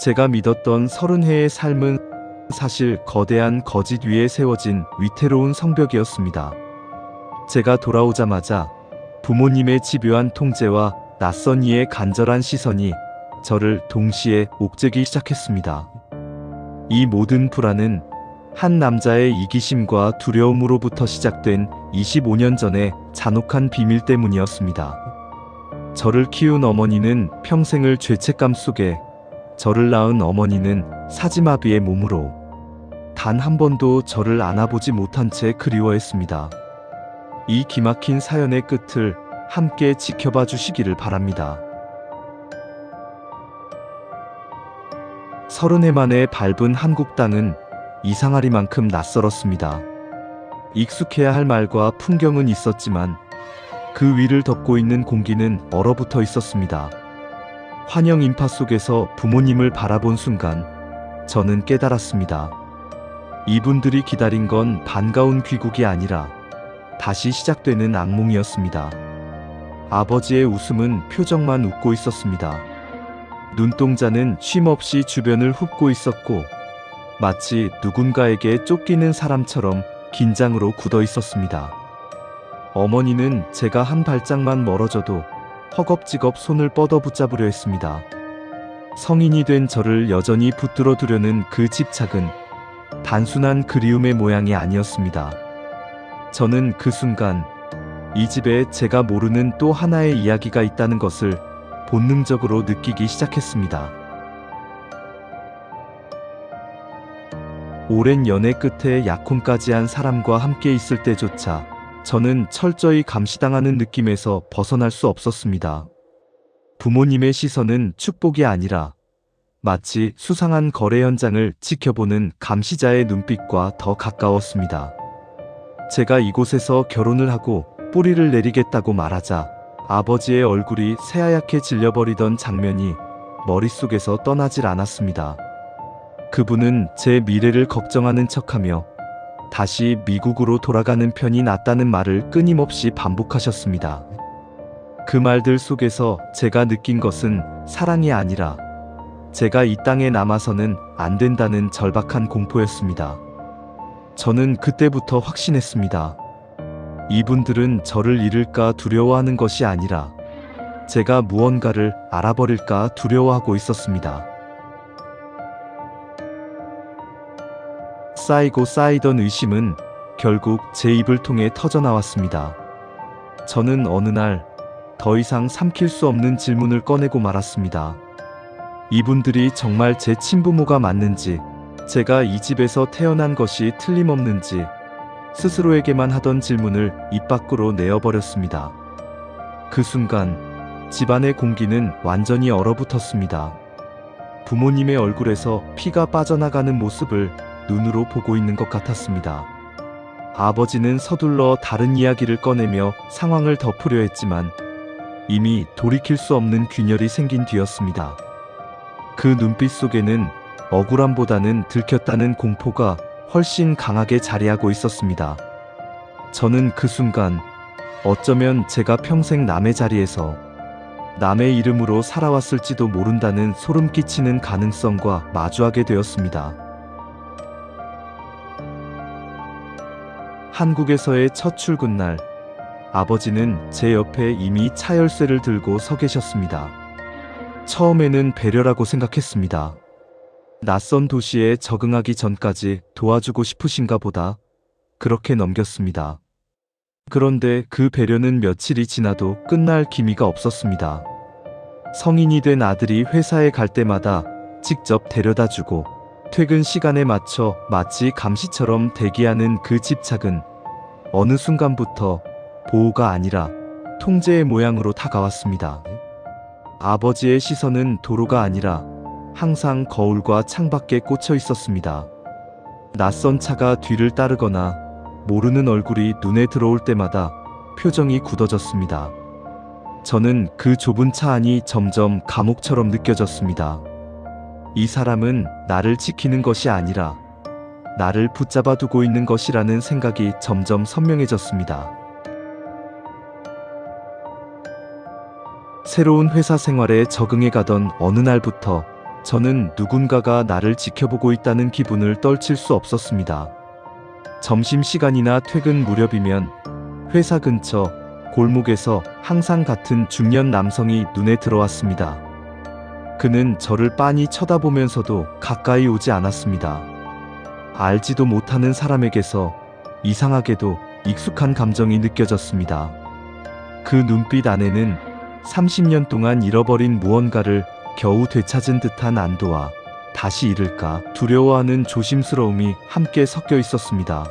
제가 믿었던 서른 해의 삶은 사실 거대한 거짓 위에 세워진 위태로운 성벽이었습니다. 제가 돌아오자마자 부모님의 집요한 통제와 낯선 이의 간절한 시선이 저를 동시에 옥죄기 시작했습니다. 이 모든 불안은 한 남자의 이기심과 두려움으로부터 시작된 25년 전의 잔혹한 비밀 때문이었습니다. 저를 키운 어머니는 평생을 죄책감 속에, 저를 낳은 어머니는 사지마비의 몸으로 단 한 번도 저를 안아보지 못한 채 그리워했습니다. 이 기막힌 사연의 끝을 함께 지켜봐 주시기를 바랍니다. 서른 해 만에 밟은 한국 땅은 이상하리만큼 낯설었습니다. 익숙해야 할 말과 풍경은 있었지만 그 위를 덮고 있는 공기는 얼어붙어 있었습니다. 환영 인파 속에서 부모님을 바라본 순간 저는 깨달았습니다. 이분들이 기다린 건 반가운 귀국이 아니라 다시 시작되는 악몽이었습니다. 아버지의 웃음은 표정만 웃고 있었습니다. 눈동자는 쉼없이 주변을 훑고 있었고 마치 누군가에게 쫓기는 사람처럼 긴장으로 굳어 있었습니다. 어머니는 제가 한 발짝만 멀어져도 허겁지겁 손을 뻗어 붙잡으려 했습니다. 성인이 된 저를 여전히 붙들어 두려는 그 집착은 단순한 그리움의 모양이 아니었습니다. 저는 그 순간 이 집에 제가 모르는 또 하나의 이야기가 있다는 것을 본능적으로 느끼기 시작했습니다. 오랜 연애 끝에 약혼까지 한 사람과 함께 있을 때조차 저는 철저히 감시당하는 느낌에서 벗어날 수 없었습니다. 부모님의 시선은 축복이 아니라 마치 수상한 거래 현장을 지켜보는 감시자의 눈빛과 더 가까웠습니다. 제가 이곳에서 결혼을 하고 뿌리를 내리겠다고 말하자 아버지의 얼굴이 새하얗게 질려버리던 장면이 머릿속에서 떠나질 않았습니다. 그분은 제 미래를 걱정하는 척하며 다시 미국으로 돌아가는 편이 낫다는 말을 끊임없이 반복하셨습니다. 그 말들 속에서 제가 느낀 것은 사랑이 아니라 제가 이 땅에 남아서는 안 된다는 절박한 공포였습니다. 저는 그때부터 확신했습니다. 이분들은 저를 잃을까 두려워하는 것이 아니라 제가 무언가를 알아버릴까 두려워하고 있었습니다. 쌓이고 쌓이던 의심은 결국 제 입을 통해 터져나왔습니다. 저는 어느 날 더 이상 삼킬 수 없는 질문을 꺼내고 말았습니다. 이분들이 정말 제 친부모가 맞는지, 제가 이 집에서 태어난 것이 틀림없는지, 스스로에게만 하던 질문을 입 밖으로 내어버렸습니다. 그 순간 집안의 공기는 완전히 얼어붙었습니다. 부모님의 얼굴에서 피가 빠져나가는 모습을 눈으로 보고 있는 것 같았습니다. 아버지는 서둘러 다른 이야기를 꺼내며 상황을 덮으려 했지만 이미 돌이킬 수 없는 균열이 생긴 뒤였습니다. 그 눈빛 속에는 억울함보다는 들켰다는 공포가 훨씬 강하게 자리하고 있었습니다. 저는 그 순간 어쩌면 제가 평생 남의 자리에서 남의 이름으로 살아왔을지도 모른다는 소름 끼치는 가능성과 마주하게 되었습니다. 한국에서의 첫 출근 날, 아버지는 제 옆에 이미 차 열쇠를 들고 서 계셨습니다. 처음에는 배려라고 생각했습니다. 낯선 도시에 적응하기 전까지 도와주고 싶으신가 보다 그렇게 넘겼습니다. 그런데 그 배려는 며칠이 지나도 끝날 기미가 없었습니다. 성인이 된 아들이 회사에 갈 때마다 직접 데려다 주고 퇴근 시간에 맞춰 마치 감시처럼 대기하는 그 집착은 어느 순간부터 보호가 아니라 통제의 모양으로 다가왔습니다. 아버지의 시선은 도로가 아니라 항상 거울과 창밖에 꽂혀 있었습니다. 낯선 차가 뒤를 따르거나 모르는 얼굴이 눈에 들어올 때마다 표정이 굳어졌습니다. 저는 그 좁은 차 안이 점점 감옥처럼 느껴졌습니다. 이 사람은 나를 지키는 것이 아니라 나를 붙잡아 두고 있는 것이라는 생각이 점점 선명해졌습니다. 새로운 회사 생활에 적응해 가던 어느 날부터 저는 누군가가 나를 지켜보고 있다는 기분을 떨칠 수 없었습니다. 점심시간이나 퇴근 무렵이면 회사 근처 골목에서 항상 같은 중년 남성이 눈에 들어왔습니다. 그는 저를 빤히 쳐다보면서도 가까이 오지 않았습니다. 알지도 못하는 사람에게서 이상하게도 익숙한 감정이 느껴졌습니다. 그 눈빛 안에는 30년 동안 잃어버린 무언가를 겨우 되찾은 듯한 안도와 다시 잃을까 두려워하는 조심스러움이 함께 섞여 있었습니다.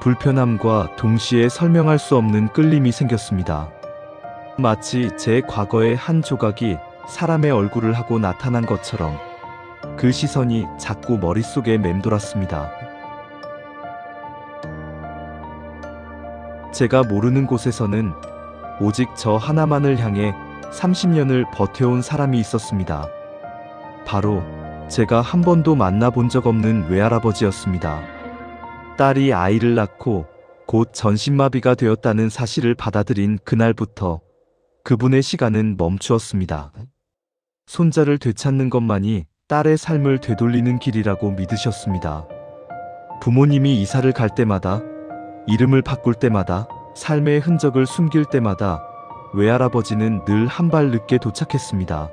불편함과 동시에 설명할 수 없는 끌림이 생겼습니다. 마치 제 과거의 한 조각이 사람의 얼굴을 하고 나타난 것처럼 그 시선이 자꾸 머릿속에 맴돌았습니다. 제가 모르는 곳에서는 오직 저 하나만을 향해 30년을 버텨온 사람이 있었습니다. 바로 제가 한 번도 만나본 적 없는 외할아버지였습니다. 딸이 아이를 낳고 곧 전신마비가 되었다는 사실을 받아들인 그날부터 그분의 시간은 멈추었습니다. 손자를 되찾는 것만이 딸의 삶을 되돌리는 길이라고 믿으셨습니다. 부모님이 이사를 갈 때마다, 이름을 바꿀 때마다, 삶의 흔적을 숨길 때마다 외할아버지는 늘 한 발 늦게 도착했습니다.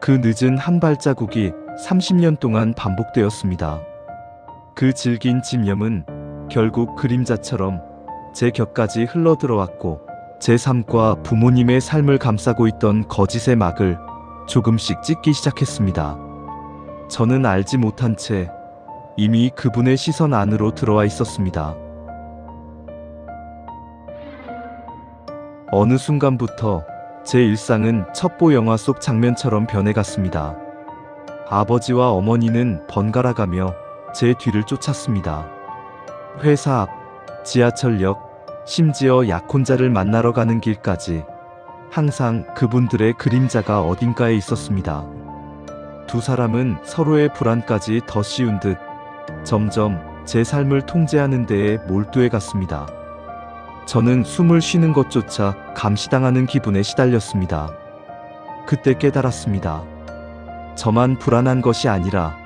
그 늦은 한 발자국이 30년 동안 반복되었습니다. 그 질긴 집념은 결국 그림자처럼 제 곁까지 흘러 들어왔고 제 삶과 부모님의 삶을 감싸고 있던 거짓의 막을 조금씩 찢기 시작했습니다. 저는 알지 못한 채 이미 그분의 시선 안으로 들어와 있었습니다. 어느 순간부터 제 일상은 첩보 영화 속 장면처럼 변해갔습니다. 아버지와 어머니는 번갈아가며 제 뒤를 쫓았습니다. 회사 앞, 지하철역, 심지어 약혼자를 만나러 가는 길까지 항상 그분들의 그림자가 어딘가에 있었습니다. 두 사람은 서로의 불안까지 더 씌운 듯 점점 제 삶을 통제하는 데에 몰두해 갔습니다. 저는 숨을 쉬는 것조차 감시당하는 기분에 시달렸습니다. 그때 깨달았습니다. 저만 불안한 것이 아니라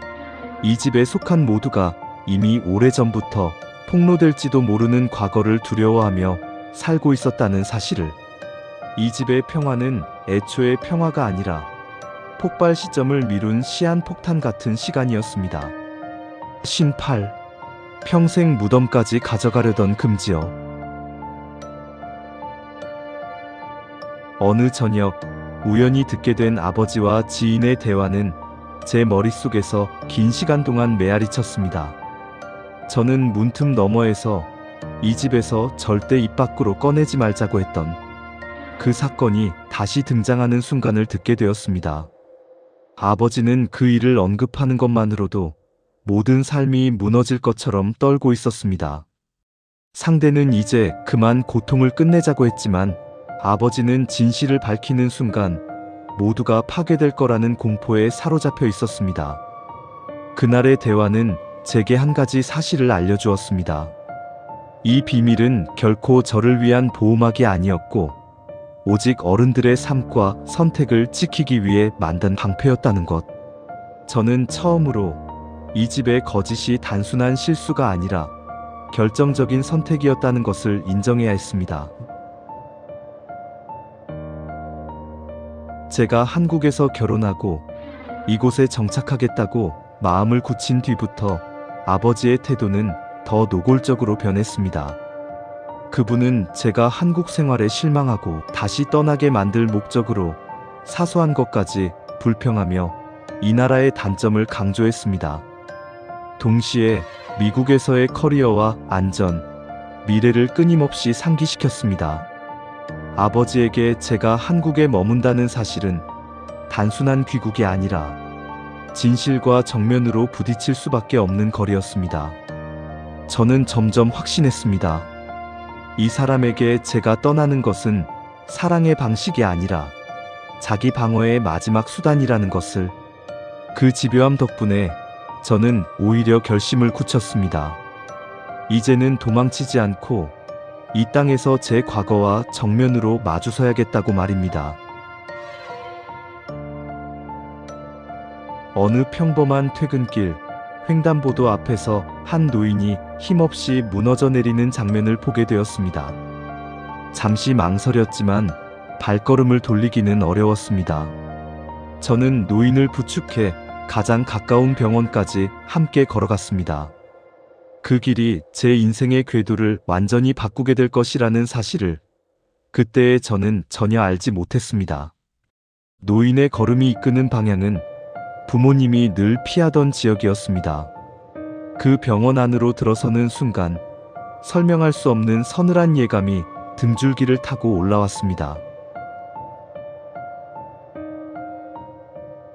이 집에 속한 모두가 이미 오래전부터 폭로될지도 모르는 과거를 두려워하며 살고 있었다는 사실을. 이 집의 평화는 애초에 평화가 아니라 폭발 시점을 미룬 시한폭탄 같은 시간이었습니다. 신팔. 평생 무덤까지 가져가려던 금지어. 어느 저녁 우연히 듣게 된 아버지와 지인의 대화는 제 머릿속에서 긴 시간 동안 메아리 쳤습니다. 저는 문틈 너머에서 이 집에서 절대 입 밖으로 꺼내지 말자고 했던 그 사건이 다시 등장하는 순간을 듣게 되었습니다. 아버지는 그 일을 언급하는 것만으로도 모든 삶이 무너질 것처럼 떨고 있었습니다. 상대는 이제 그만 고통을 끝내자고 했지만 아버지는 진실을 밝히는 순간 모두가 파괴될 거라는 공포에 사로잡혀 있었습니다. 그날의 대화는 제게 한 가지 사실을 알려주었습니다. 이 비밀은 결코 저를 위한 보호막이 아니었고, 오직 어른들의 삶과 선택을 지키기 위해 만든 방패였다는 것. 저는 처음으로 이 집의 거짓이 단순한 실수가 아니라 결정적인 선택이었다는 것을 인정해야 했습니다. 제가 한국에서 결혼하고 이곳에 정착하겠다고 마음을 굳힌 뒤부터 아버지의 태도는 더 노골적으로 변했습니다. 그분은 제가 한국 생활에 실망하고 다시 떠나게 만들 목적으로 사소한 것까지 불평하며 이 나라의 단점을 강조했습니다. 동시에 미국에서의 커리어와 안전, 미래를 끊임없이 상기시켰습니다. 아버지에게 제가 한국에 머문다는 사실은 단순한 귀국이 아니라 진실과 정면으로 부딪힐 수밖에 없는 거리였습니다. 저는 점점 확신했습니다. 이 사람에게 제가 떠나는 것은 사랑의 방식이 아니라 자기 방어의 마지막 수단이라는 것을 그 집요함 덕분에 저는 오히려 결심을 굳혔습니다. 이제는 도망치지 않고 이 땅에서 제 과거와 정면으로 마주서야겠다고 말입니다. 어느 평범한 퇴근길, 횡단보도 앞에서 한 노인이 힘없이 무너져 내리는 장면을 보게 되었습니다. 잠시 망설였지만 발걸음을 돌리기는 어려웠습니다. 저는 노인을 부축해 가장 가까운 병원까지 함께 걸어갔습니다. 그 길이 제 인생의 궤도를 완전히 바꾸게 될 것이라는 사실을 그때의 저는 전혀 알지 못했습니다. 노인의 걸음이 이끄는 방향은 부모님이 늘 피하던 지역이었습니다. 그 병원 안으로 들어서는 순간 설명할 수 없는 서늘한 예감이 등줄기를 타고 올라왔습니다.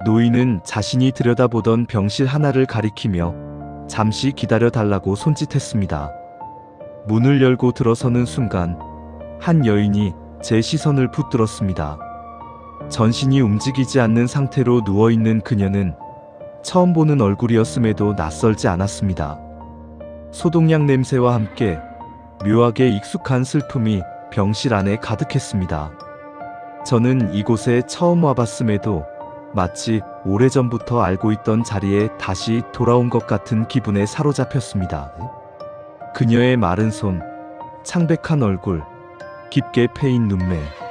노인은 자신이 들여다보던 병실 하나를 가리키며 잠시 기다려 달라고 손짓했습니다. 문을 열고 들어서는 순간 한 여인이 제 시선을 붙들었습니다. 전신이 움직이지 않는 상태로 누워있는 그녀는 처음 보는 얼굴이었음에도 낯설지 않았습니다. 소독약 냄새와 함께 묘하게 익숙한 슬픔이 병실 안에 가득했습니다. 저는 이곳에 처음 와봤음에도 마치 오래전부터 알고 있던 자리에 다시 돌아온 것 같은 기분에 사로잡혔습니다. 그녀의 마른 손, 창백한 얼굴, 깊게 패인 눈매.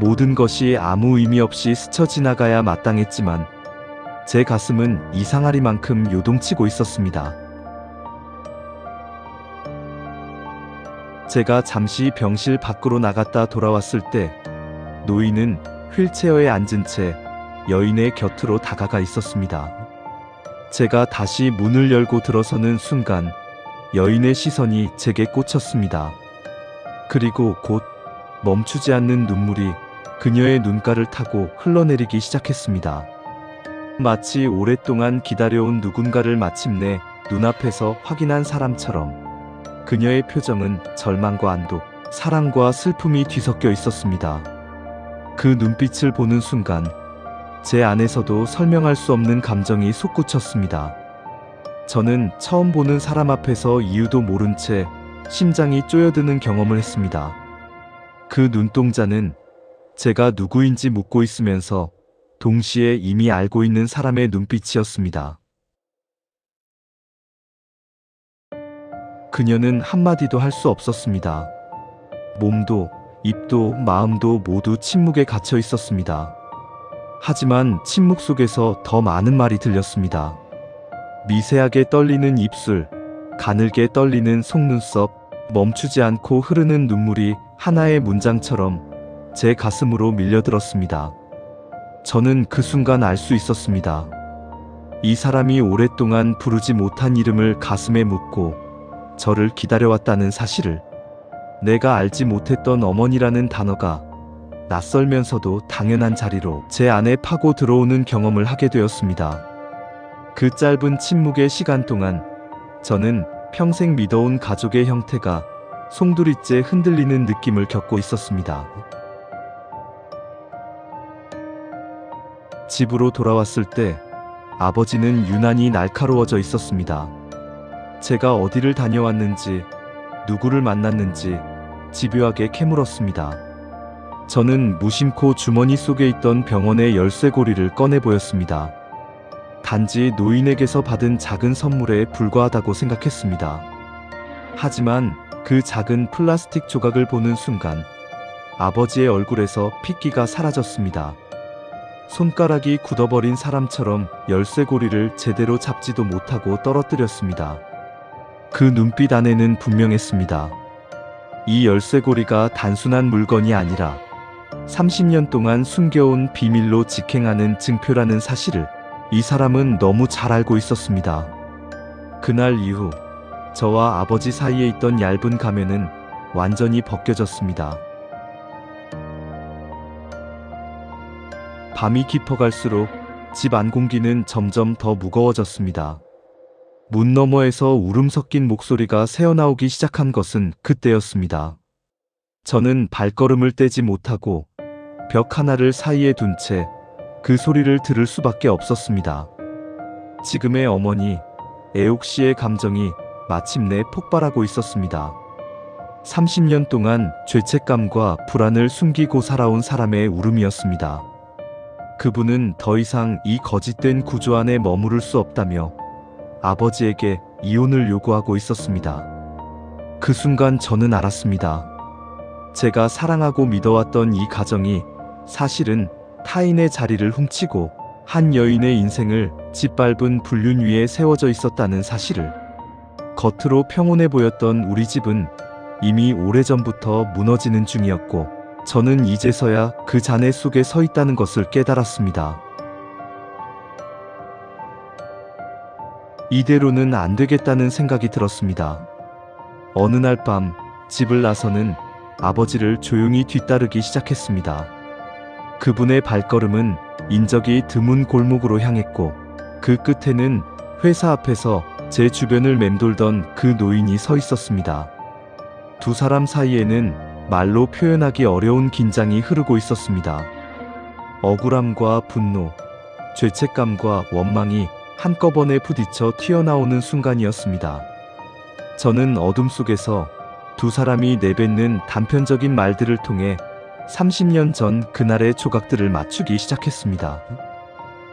모든 것이 아무 의미 없이 스쳐 지나가야 마땅했지만 제 가슴은 이상하리만큼 요동치고 있었습니다. 제가 잠시 병실 밖으로 나갔다 돌아왔을 때 노인은 휠체어에 앉은 채 여인의 곁으로 다가가 있었습니다. 제가 다시 문을 열고 들어서는 순간 여인의 시선이 제게 꽂혔습니다. 그리고 곧 멈추지 않는 눈물이 그녀의 눈가를 타고 흘러내리기 시작했습니다. 마치 오랫동안 기다려온 누군가를 마침내 눈앞에서 확인한 사람처럼 그녀의 표정은 절망과 안도, 사랑과 슬픔이 뒤섞여 있었습니다. 그 눈빛을 보는 순간 제 안에서도 설명할 수 없는 감정이 솟구쳤습니다. 저는 처음 보는 사람 앞에서 이유도 모른 채 심장이 쪼여드는 경험을 했습니다. 그 눈동자는 제가 누구인지 묻고 있으면서 동시에 이미 알고 있는 사람의 눈빛이었습니다. 그녀는 한마디도 할 수 없었습니다. 몸도, 입도, 마음도 모두 침묵에 갇혀 있었습니다. 하지만 침묵 속에서 더 많은 말이 들렸습니다. 미세하게 떨리는 입술, 가늘게 떨리는 속눈썹, 멈추지 않고 흐르는 눈물이 하나의 문장처럼 제 가슴으로 밀려들었습니다. 저는 그 순간 알 수 있었습니다. 이 사람이 오랫동안 부르지 못한 이름을 가슴에 묻고 저를 기다려왔다는 사실을 내가 알지 못했던 어머니라는 단어가 낯설면서도 당연한 자리로 제 안에 파고 들어오는 경험을 하게 되었습니다. 그 짧은 침묵의 시간 동안 저는 평생 믿어온 가족의 형태가 송두리째 흔들리는 느낌을 겪고 있었습니다. 집으로 돌아왔을 때 아버지는 유난히 날카로워져 있었습니다. 제가 어디를 다녀왔는지, 누구를 만났는지 집요하게 캐물었습니다. 저는 무심코 주머니 속에 있던 병원의 열쇠고리를 꺼내 보였습니다. 단지 노인에게서 받은 작은 선물에 불과하다고 생각했습니다. 하지만 그 작은 플라스틱 조각을 보는 순간 아버지의 얼굴에서 핏기가 사라졌습니다. 손가락이 굳어버린 사람처럼 열쇠고리를 제대로 잡지도 못하고 떨어뜨렸습니다. 그 눈빛 안에는 분명했습니다. 이 열쇠고리가 단순한 물건이 아니라 30년 동안 숨겨온 비밀로 직행하는 증표라는 사실을 이 사람은 너무 잘 알고 있었습니다. 그날 이후 저와 아버지 사이에 있던 얇은 가면은 완전히 벗겨졌습니다. 밤이 깊어갈수록 집 안 공기는 점점 더 무거워졌습니다. 문 너머에서 울음 섞인 목소리가 새어나오기 시작한 것은 그때였습니다. 저는 발걸음을 떼지 못하고 벽 하나를 사이에 둔 채 그 소리를 들을 수밖에 없었습니다. 지금의 어머니, 애옥 씨의 감정이 마침내 폭발하고 있었습니다. 30년 동안 죄책감과 불안을 숨기고 살아온 사람의 울음이었습니다. 그분은 더 이상 이 거짓된 구조 안에 머무를 수 없다며 아버지에게 이혼을 요구하고 있었습니다. 그 순간 저는 알았습니다. 제가 사랑하고 믿어왔던 이 가정이 사실은 타인의 자리를 훔치고 한 여인의 인생을 짓밟은 불륜 위에 세워져 있었다는 사실을. 겉으로 평온해 보였던 우리 집은 이미 오래전부터 무너지는 중이었고, 저는 이제서야 그 잔해 속에 서 있다는 것을 깨달았습니다. 이대로는 안 되겠다는 생각이 들었습니다. 어느 날 밤 집을 나서는 아버지를 조용히 뒤따르기 시작했습니다. 그분의 발걸음은 인적이 드문 골목으로 향했고 그 끝에는 회사 앞에서 제 주변을 맴돌던 그 노인이 서 있었습니다. 두 사람 사이에는 말로 표현하기 어려운 긴장이 흐르고 있었습니다. 억울함과 분노, 죄책감과 원망이 한꺼번에 부딪혀 튀어나오는 순간이었습니다. 저는 어둠 속에서 두 사람이 내뱉는 단편적인 말들을 통해 30년 전 그날의 조각들을 맞추기 시작했습니다.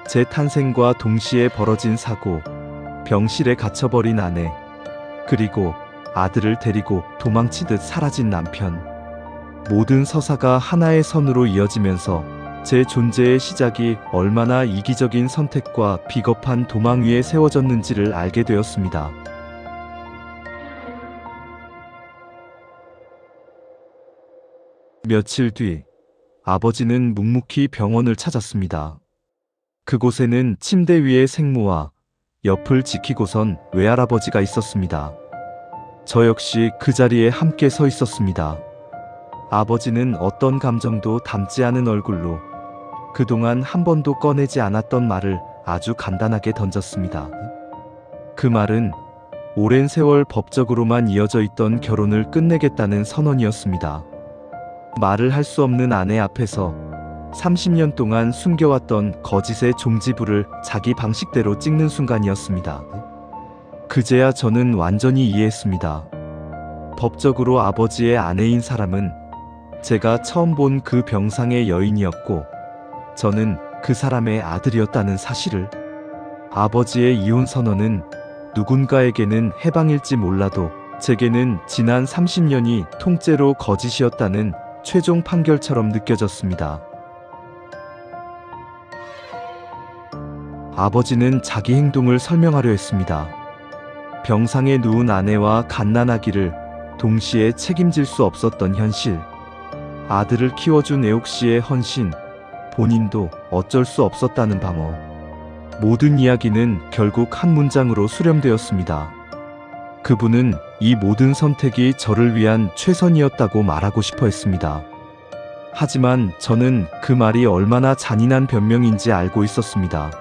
제 탄생과 동시에 벌어진 사고, 병실에 갇혀버린 아내, 그리고 아들을 데리고 도망치듯 사라진 남편. 모든 서사가 하나의 선으로 이어지면서 제 존재의 시작이 얼마나 이기적인 선택과 비겁한 도망 위에 세워졌는지를 알게 되었습니다. 며칠 뒤 아버지는 묵묵히 병원을 찾았습니다. 그곳에는 침대 위에 생모와 옆을 지키고선 외할아버지가 있었습니다. 저 역시 그 자리에 함께 서 있었습니다. 아버지는 어떤 감정도 담지 않은 얼굴로 그동안 한 번도 꺼내지 않았던 말을 아주 간단하게 던졌습니다. 그 말은 오랜 세월 법적으로만 이어져 있던 결혼을 끝내겠다는 선언이었습니다. 말을 할 수 없는 아내 앞에서 30년 동안 숨겨왔던 거짓의 종지부를 자기 방식대로 찍는 순간이었습니다. 그제야 저는 완전히 이해했습니다. 법적으로 아버지의 아내인 사람은 제가 처음 본 그 병상의 여인이었고, 저는 그 사람의 아들이었다는 사실을. 아버지의 이혼 선언은 누군가에게는 해방일지 몰라도 제게는 지난 30년이 통째로 거짓이었다는 최종 판결처럼 느껴졌습니다. 아버지는 자기 행동을 설명하려 했습니다. 병상에 누운 아내와 갓난아기를 동시에 책임질 수 없었던 현실. 아들을 키워준 애옥 씨의 헌신. 본인도 어쩔 수 없었다는 방어. 모든 이야기는 결국 한 문장으로 수렴되었습니다. 그분은 이 모든 선택이 저를 위한 최선이었다고 말하고 싶어 했습니다. 하지만 저는 그 말이 얼마나 잔인한 변명인지 알고 있었습니다.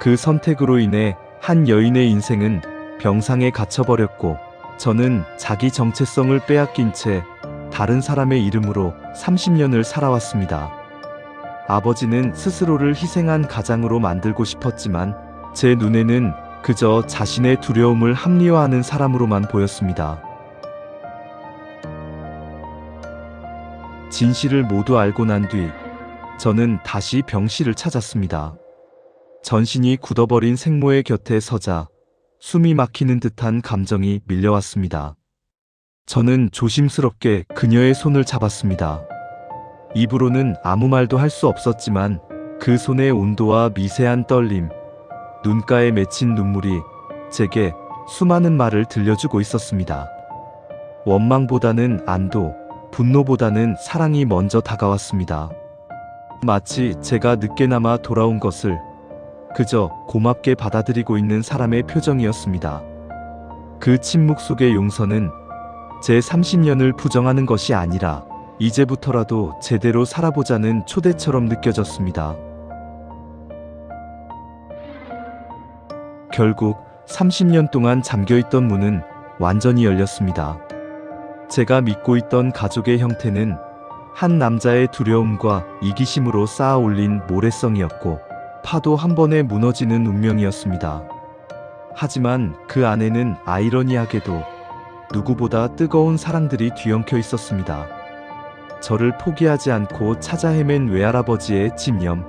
그 선택으로 인해 한 여인의 인생은 병상에 갇혀버렸고 저는 자기 정체성을 빼앗긴 채 다른 사람의 이름으로 30년을 살아왔습니다. 아버지는 스스로를 희생한 가장으로 만들고 싶었지만 제 눈에는 그저 자신의 두려움을 합리화하는 사람으로만 보였습니다. 진실을 모두 알고 난 뒤 저는 다시 병실을 찾았습니다. 전신이 굳어버린 생모의 곁에 서자 숨이 막히는 듯한 감정이 밀려왔습니다. 저는 조심스럽게 그녀의 손을 잡았습니다. 입으로는 아무 말도 할 수 없었지만 그 손의 온도와 미세한 떨림, 눈가에 맺힌 눈물이 제게 수많은 말을 들려주고 있었습니다. 원망보다는 안도, 분노보다는 사랑이 먼저 다가왔습니다. 마치 제가 늦게나마 돌아온 것을 그저 고맙게 받아들이고 있는 사람의 표정이었습니다. 그 침묵 속의 용서는 제 30년을 부정하는 것이 아니라 이제부터라도 제대로 살아보자는 초대처럼 느껴졌습니다. 결국 30년 동안 잠겨있던 문은 완전히 열렸습니다. 제가 믿고 있던 가족의 형태는 한 남자의 두려움과 이기심으로 쌓아 올린 모래성이었고 파도 한 번에 무너지는 운명이었습니다. 하지만 그 안에는 아이러니하게도 누구보다 뜨거운 사랑들이 뒤엉켜 있었습니다. 저를 포기하지 않고 찾아 헤맨 외할아버지의 집념,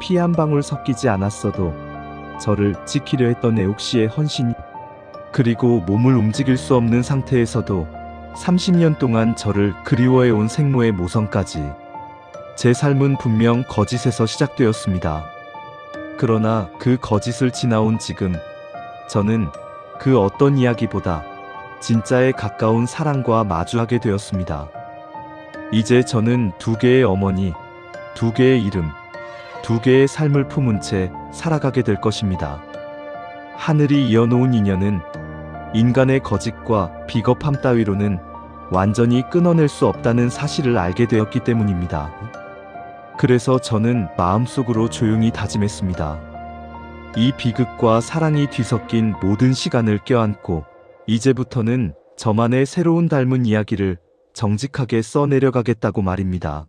피 한 방울 섞이지 않았어도 저를 지키려 했던 애옥 씨의 헌신이 그리고 몸을 움직일 수 없는 상태에서도 30년 동안 저를 그리워해 온 생모의 모성까지 제 삶은 분명 거짓에서 시작되었습니다. 그러나 그 거짓을 지나온 지금 저는 그 어떤 이야기보다 진짜에 가까운 사랑과 마주하게 되었습니다. 이제 저는 두 개의 어머니, 두 개의 이름, 두 개의 삶을 품은 채 살아가게 될 것입니다. 하늘이 이어놓은 인연은 인간의 거짓과 비겁함 따위로는 완전히 끊어낼 수 없다는 사실을 알게 되었기 때문입니다. 그래서 저는 마음속으로 조용히 다짐했습니다. 이 비극과 사랑이 뒤섞인 모든 시간을 껴안고 이제부터는 저만의 새로운 닮은 이야기를 정직하게 써내려가겠다고 말입니다.